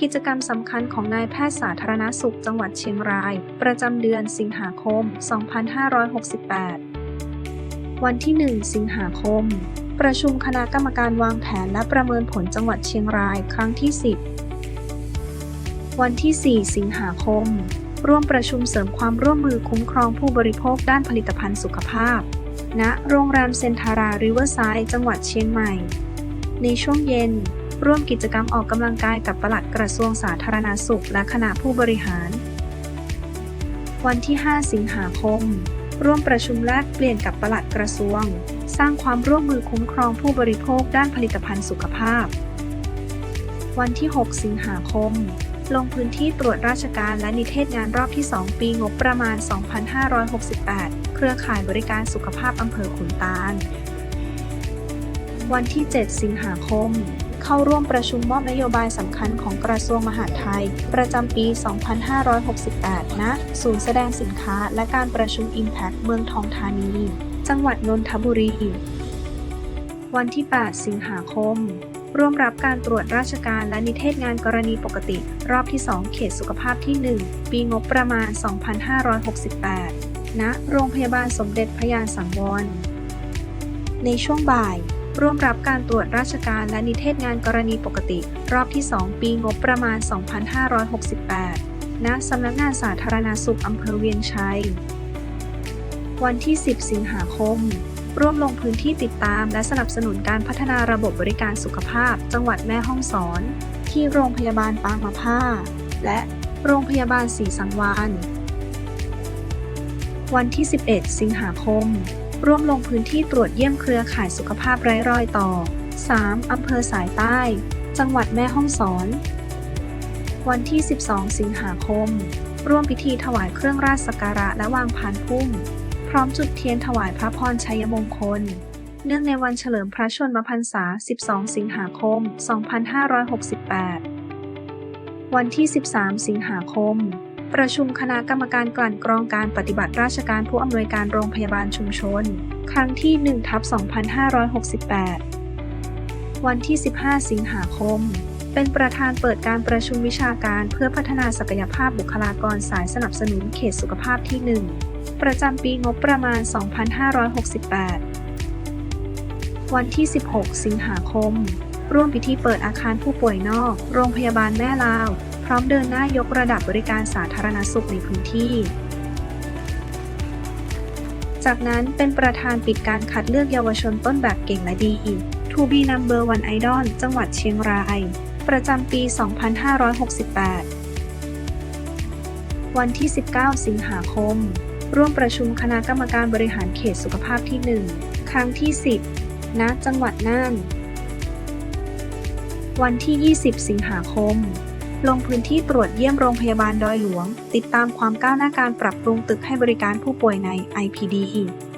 กิจกรรมสำคัญของนายแพทย์สาธารณสุขจังหวัดเชียงราย ประจำเดือนสิงหาคม 2568 วันที่ 1 สิงหาคม ประชุมคณะกรรมการวางแผนและประเมินผลจังหวัดเชียงรายครั้งที่ 10 วันที่ 4 สิงหาคม ร่วมประชุมเสริมความร่วมมือคุ้มครองผู้บริโภคด้านผลิตภัณฑ์สุขภาพ ณ โรงแรมเซนทาราริเวอร์ไซด์จังหวัดเชียงใหม่ ในช่วงเย็น ร่วมกิจกรรมออกกำลังกายกับปลัดกระทรวงสาธารณาสุขและคณะผู้บริหาร วันที่ 5 สิงหาคม ร่วมประชุมแลกเปลี่ยนกับปลัดกระทรวง สร้างความร่วมมือคุ้มครองผู้บริโภคด้านผลิตภัณฑ์สุขภาพ วันที่ 6 สิงหาคม ลงพื้นที่ตรวจราชการและนิเทศงานรอบที่ 2 ปีงบประมาณ 2568 เครือข่ายบริการสุขภาพอำเภอขุนตาลวันที่ 7 สิงหาคม เข้าร่วมประชุมมอบนโยบายสำคัญของกระทรวงมหาดไทย ประจำปี 2568 ณ ศูนย์แสดงสินค้าและการประชุม Impact เมืองทองธานี จังหวัดนนทบุรี วันที่ 8 สิงหาคม ร่วมรับการตรวจราชการและนิเทศงานกรณีปกติ รอบที่ 2 เขตสุขภาพที่ 1 ปีงบประมาณ 2568 ณ โรงพยาบาลสมเด็จพระยาสังวร ในช่วงบ่าย ร่วมรับการตรวจราชการและนิเทศงานกรณีปกติ รอบที่ 2 ปีงบประมาณ 2568 ณ สำนักงานสาธารณาสุขอำเภอเวียงชัย วันที่ 10 สิงหาคม ร่วมลงพื้นที่ติดตามและสนับสนุนการพัฒนาระบบบริการสุขภาพ จังหวัดแม่ฮ่องสอน ที่โรงพยาบาลปางมะผ้า และโรงพยาบาลศรีสังวานวันที่ 11 สิงหาคม ร่วมลงพื้นที่ตรวจเยี่ยมเครือข่ายสุขภาพไร้รอยต่อ 3. อำเภอสายใต้ จังหวัดแม่ฮ่องสอน วันที่ 12 สิงหาคม ร่วมพิธีถวายเครื่องราชสักการะและวางพานพุ่ม พร้อมจุดเทียนถวายพระพรชัยมงคล เนื่องในวันเฉลิมพระชนมพรรษา 12 สิงหาคม 2568 วันที่ 13 สิงหาคม ประชุมคณะกรรมการกลั่นกรองการปฏิบัติราชการผู้อำนวยการโรงพยาบาลชุมชน ครั้งที่1ทับ2568 วันที่ 15 สิงหาคม เป็นประธานเปิดการประชุมวิชาการเพื่อพัฒนาศักยภาพบุคลากรสายสนับสนุนเขตสุขภาพที่ 1 ประจำปีงบประมาณ 2568 วันที่ 16 สิงหาคม ร่วมพิธีเปิดอาคารผู้ป่วยนอก โรงพยาบาลแม่ลาว ร้อมเดินหน้ายกระดับบริการสาธารณสุขในพื้นที่ จากนั้นเป็นประธานปิดการคัดเลือกเยาวชนต้นแบบเก่งและดี To be number one idol จังหวัดเชียงราย ประจำปี 2568 วันที่ 19 สิงหาคม ร่วมประชุมคณะกรรมการบริหารเขตสุขภาพที่ 1 ครั้งที่ 10 ณ จังหวัดน่าน วันที่ 20 สิงหาคม ลงพื้นที่ตรวจเยี่ยมโรงพยาบาลดอยหลวง ติดตามความก้าวหน้าการปรับปรุงตึกให้บริการผู้ป่วยใน IPD อีก